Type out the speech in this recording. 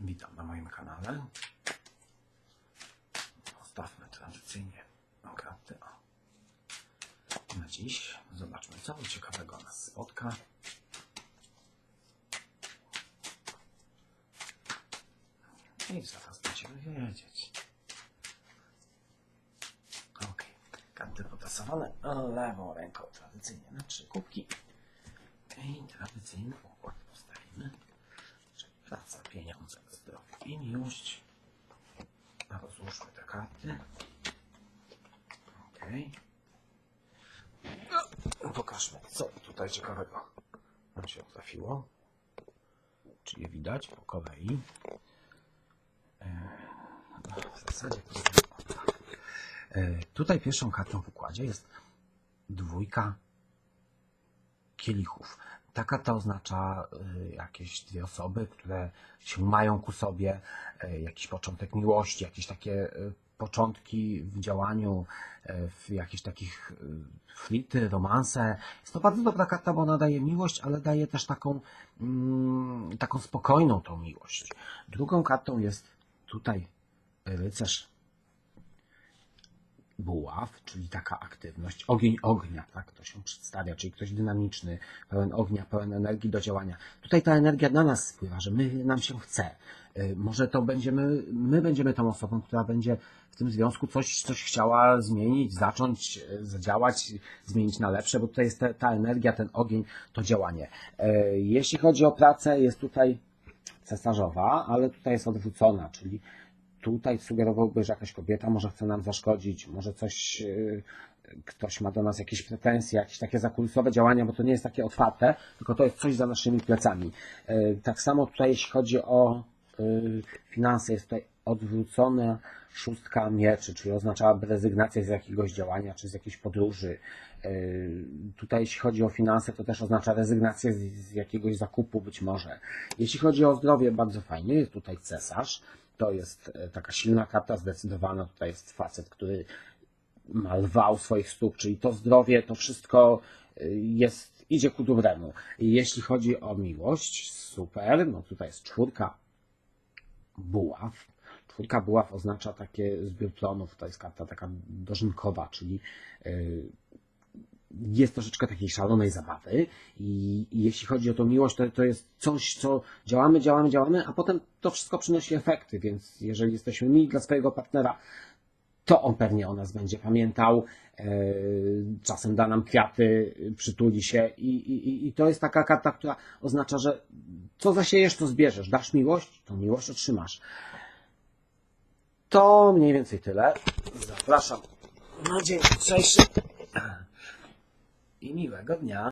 Witam na moim kanale. Postawmy tradycyjnie karty. Na dziś zobaczmy, co ciekawego nas spotka. I zaraz będziemy wiedzieć. Ok, karty potasowane lewą ręką tradycyjnie na trzy kubki. I tradycyjny układ postawimy. Praca, pieniądze, zdrowie i miłość. Rozłóżmy te karty. Ok. No, pokażmy, co tutaj ciekawego nam się trafiło. Czy je widać po kolei? E, no, w zasadzie to E, Tutaj pierwszą kartą w układzie jest dwójka kielichów. Ta karta oznacza y, jakieś dwie osoby, które się mają ku sobie, y, jakiś początek miłości, jakieś takie y, początki w działaniu, w jakichś takich flity, romanse. Jest to bardzo dobra karta, bo ona daje miłość, ale daje też taką, mm, taką spokojną tą miłość. Drugą kartą jest tutaj rycerz buław, czyli taka aktywność, ogień ognia, tak to się przedstawia, czyli ktoś dynamiczny, pełen ognia, pełen energii do działania. Tutaj ta energia na nas spływa, że my, nam się chce. Y, Może to będziemy, my będziemy tą osobą, która będzie w tym związku coś, coś chciała zmienić, zacząć, y, zadziałać, zmienić na lepsze, bo tutaj jest ta, ta energia, ten ogień, to działanie. Y, Jeśli chodzi o pracę, jest tutaj cesarzowa, ale tutaj jest odwrócona, czyli tutaj sugerowałby, że jakaś kobieta może chce nam zaszkodzić, może coś, yy, ktoś ma do nas jakieś pretensje, jakieś takie zakulisowe działania, bo to nie jest takie otwarte, tylko to jest coś za naszymi plecami. Yy, Tak samo tutaj, jeśli chodzi o yy, finanse, jest tutaj odwrócona szóstka mieczy, czyli oznaczałaby rezygnację z jakiegoś działania, czy z jakiejś podróży. Tutaj, jeśli chodzi o finanse, to też oznacza rezygnację z jakiegoś zakupu być może. Jeśli chodzi o zdrowie, bardzo fajnie, jest tutaj cesarz. To jest e, taka silna karta, zdecydowana. Tutaj jest facet, który ma lwa u swoich stóp, czyli to zdrowie, to wszystko y, jest, idzie ku dobremu. Jeśli chodzi o miłość, super, no tutaj jest czwórka buław. Czwórka buław oznacza takie zbiór plonów, to jest karta taka dożynkowa, czyli y, jest troszeczkę takiej szalonej zabawy i, i jeśli chodzi o tą miłość, to, to jest coś, co działamy, działamy, działamy, a potem to wszystko przynosi efekty, więc jeżeli jesteśmy mili dla swojego partnera, to on pewnie o nas będzie pamiętał, e, czasem da nam kwiaty, przytuli się i, i, i to jest taka karta, która oznacza, że co zasiejesz, to zbierzesz. Dasz miłość, to miłość otrzymasz. To mniej więcej tyle. Zapraszam na dzień jutrzejszy i miłego dnia.